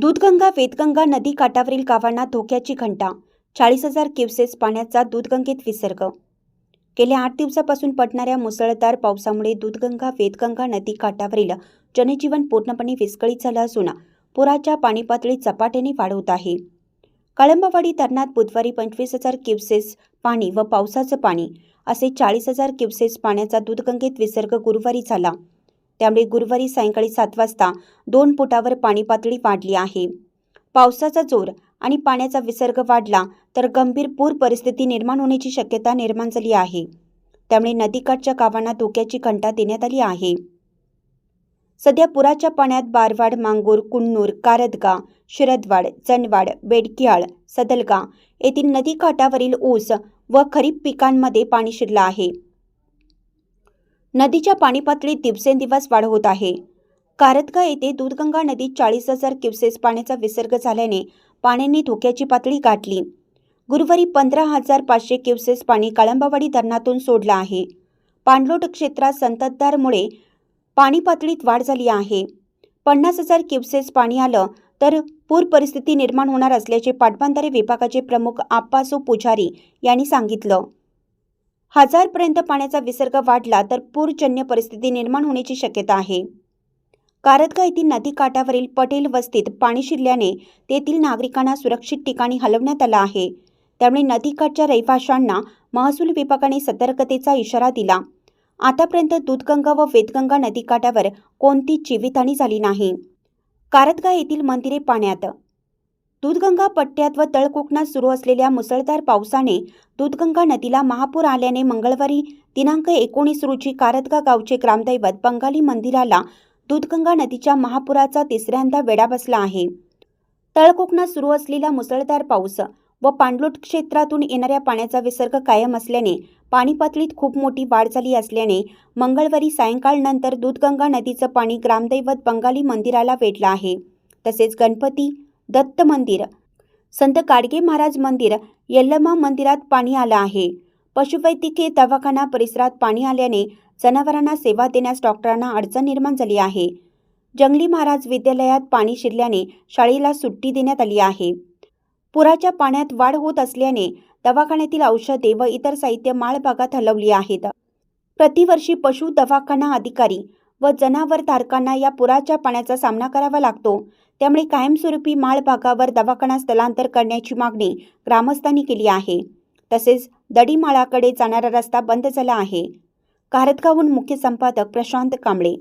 दूधगंगा वेदगंगा नदी काठावरील गावांना धोक्याची घंटा चाळीस हजार क्युसेस पाण्याचा दूधगंगेत विसर्ग. गेल्या आठ दिवसापासून पडणाऱ्या मुसळधार पावसामुळे दूधगंगा वेदगंगा नदी काठावरील जनजीवन पूर्णपणे विस्कळीत झालं असून पुराच्या पाणी पातळीत झपाट्याने वाढ होत आहे. कळंबवाडी धरणात बुधवारी पंचवीस हजार क्युसेस पाणी व पावसाचं पाणी असे चाळीस हजार क्युसेस पाण्याचा दूधगंगेत विसर्ग गुरुवारी झाला. त्यामुळे गुरुवारी सायंकाळी सात वाजता दोन फुटावर पाणी पातळी वाढली आहे. पावसाचा जोर आणि पाण्याचा विसर्ग वाढला तर गंभीर पूर परिस्थिती निर्माण होण्याची शक्यता निर्माण झाली आहे. त्यामुळे नदीकाठच्या गावांना धोक्याची घंटा देण्यात आली आहे. सध्या पुराच्या पाण्यात बारवाड मांगूर कुन्नूर कारदगा शिरदवाड चणवाड बेडकियाळ सदलगा येथील नदीकाठावरील ऊस व खरीप पिकांमध्ये पाणी शिरलं आहे. नदीच्या पाणी पातळीत दिवसेंदिवस वाढ होत आहे. कारतगा येथे दूधगंगा नदीत चाळीस हजार क्युसेस पाण्याचा विसर्ग झाल्याने पाण्याने धोक्याची पातळी गाठली. गुरुवारी पंधरा हजार पाचशे क्युसेस पाणी कळंबावाडी धरणातून सोडलं आहे. पाणलोट क्षेत्रात संततधारमुळे पाणी पातळीत वाढ झाली आहे. पन्नास हजार क्युसेस पाणी आलं तर पूर परिस्थिती निर्माण होणार असल्याचे पाटबंधारे विभागाचे प्रमुख आप्पासो पुजारी यांनी सांगितलं. हजारपर्यंत पाण्याचा विसर्ग वाढला तर पूरजन्य परिस्थिती निर्माण होण्याची शक्यता आहे. कारतगा येथील नदीकाठावरील पटेल वस्तीत पाणी शिरल्याने तेथील नागरिकांना सुरक्षित ठिकाणी हलवण्यात आलं आहे. त्यामुळे नदीकाठच्या रहिवाशांना महसूल विभागाने सतर्कतेचा इशारा दिला. आतापर्यंत दूधगंगा व वेदगंगा नदीकाठावर कोणतीच जीवितहानी झाली नाही. कारतगा येथील मंदिरे पाण्यात दूधगंगा पट्ट्यात व तळकोकणात सुरू असलेल्या मुसळधार पावसाने दूधगंगा नदीला महापूर आल्याने मंगळवारी दिनांक एकोणीस रोजी कारदगा गावचे ग्रामदैवत बंगाली मंदिराला दूधगंगा नदीच्या महापुराचा तिसऱ्यांदा वेढा बसला आहे. तळकोकणात सुरू असलेला मुसळधार पाऊस व पाणलोट क्षेत्रातून येणाऱ्या पाण्याचा विसर्ग कायम असल्याने पाणी पातळीत खूप मोठी वाढ झाली असल्याने मंगळवारी सायंकाळनंतर दूधगंगा नदीचं पाणी ग्रामदैवत बंगाली मंदिराला वेढलं आहे. तसेच गणपती दत्त मंदिर. संत गाडगे महाराज मंदिर यल्लमा मंदिरात पाणी आलं आहे. पशुवैद्यकीय दवाखाना परिसरात पाणी आल्याने जनावरांना सेवा देण्यास डॉक्टरांना अडचण निर्माण झाली आहे. जंगली महाराज विद्यालयात पाणी शिरल्याने शाळेला सुट्टी देण्यात आली आहे. पुराच्या पाण्यात वाढ होत असल्याने दवाखान्यातील औषधे व इतर साहित्य माळ भागात हलवली आहेत. प्रतिवर्षी पशु दवाखाना अधिकारी व जनावर धारकांना या पुराच्या पाण्याचा सामना करावा लागतो. त्यामुळे कायमस्वरूपी माळ भागावर दवाखाना स्थलांतर करण्याची मागणी ग्रामस्थांनी केली आहे. तसेच दडीमाळाकडे जाणारा रस्ता बंद झाला आहे. कारतगावहून मुख्य संपादक प्रशांत कांबळे